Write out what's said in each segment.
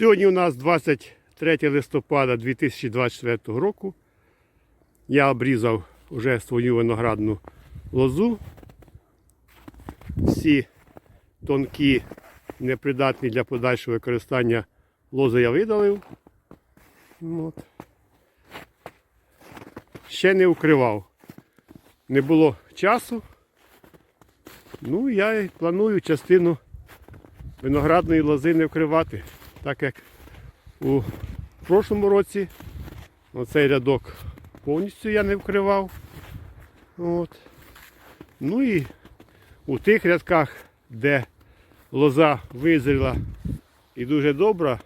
Сьогодні у нас 23 листопада 2024 року. Я обрізав вже свою виноградну лозу. Всі тонкі, непридатні для подальшого використання лози я видалив. От. Ще не укривав. Не було часу. Ну, я планую частину виноградної лози не вкривати. Так як у прошлому році оцей рядок повністю я не вкривав. От. Ну і у тих рядках, де лоза визріла і дуже добра,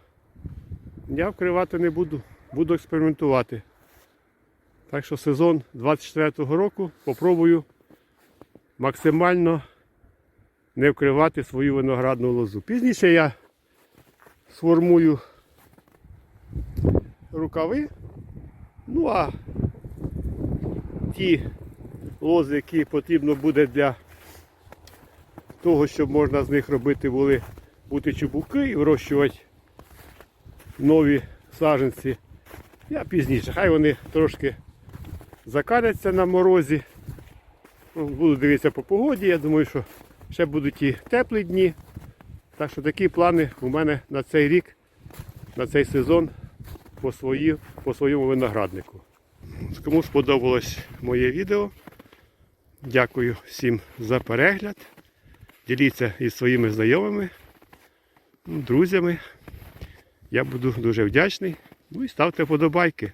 я вкривати не буду, буду експериментувати. Так що сезон 24-го року попробую максимально не вкривати свою виноградну лозу. Пізніше я сформую рукави. Ну а ті лози, які потрібно буде для того, щоб можна з них робити були бути чубуки і вирощувати нові саженці. Я пізніше. Хай вони трошки закаляться на морозі. Буду дивитися по погоді. Я думаю, що ще будуть і теплі дні. Так що такі плани у мене на цей рік, на цей сезон по, свої, по своєму винограднику. Кому сподобалось моє відео, дякую всім за перегляд. Діліться із своїми знайомими, друзями. Я буду дуже вдячний. Ну і ставте вподобайки.